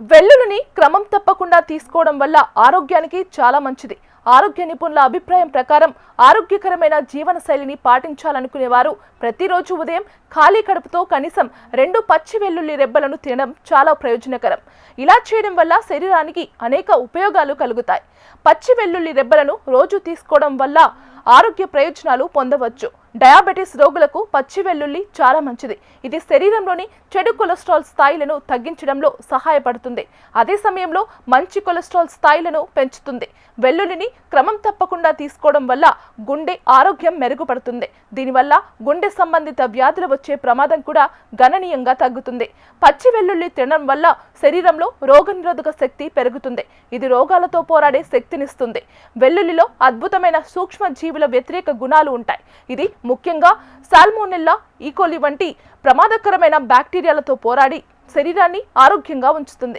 వెల్లుల్లిని క్రమం తప్పకుండా తీసుకోవడం వల్ల ఆరోగ్యానికి చాలా మంచిది. ఆరోగ్య నిపుణుల అభిప్రాయం ప్రకారం ఆరోగ్యకరమైన జీవనశైలిని పాటించాలనుకునేవారు. ప్రతిరోజు ఉదయం ఖాళీ కడుపుతో కనీసం రెండు పచ్చి వెల్లుల్లి రెబ్బలను తినడం చాలా ప్రయోజనకరం. ఇలా చేయడం వల్ల శరీరానికి అనేక ఉపయోగాలు కలుగుతాయి. పచ్చి వెల్లుల్లి రెబ్బలను రోజు తీసుకోవడం వల్ల ఆరోగ్య ప్రయోజనాలు పొందవచ్చు. డయాబెటీస్ రోగులకు పచ్చి వెల్లుల్లి చాలా మంచిది. ఇది శరీరంలోని చెడు కొలెస్ట్రాల్ స్థాయిలను తగ్గించడంలో సహాయపడుతుంది. అదే సమయంలో మంచి కొలెస్ట్రాల్ స్థాయిలను పెంచుతుంది. వెల్లుల్లిని క్రమం తప్పకుండా తీసుకోవడం వల్ల గుండె ఆరోగ్యం మెరుగుపడుతుంది. దీనివల్ల గుండె సంబంధిత వ్యాధులు వచ్చే ప్రమాదం కూడా గణనీయంగా తగ్గుతుంది. పచ్చి వెల్లుల్లి తినడం వల్ల శరీరంలో రోగనిరోధక శక్తి పెరుగుతుంది. ఇది రోగాలతో పోరాడే శక్తినిస్తుంది. వెల్లుల్లిలో అద్భుతమైన సూక్ష్మ జీవుల వ్యతిరేక గుణాలు ఉంటాయి. ఇది ముఖ్యంగా సాల్మోనెల్లా ఈకోలి వంటి ప్రమాదకరమైన బ్యాక్టీరియాలతో పోరాడి శరీరాన్ని ఆరోగ్యంగా ఉంచుతుంది.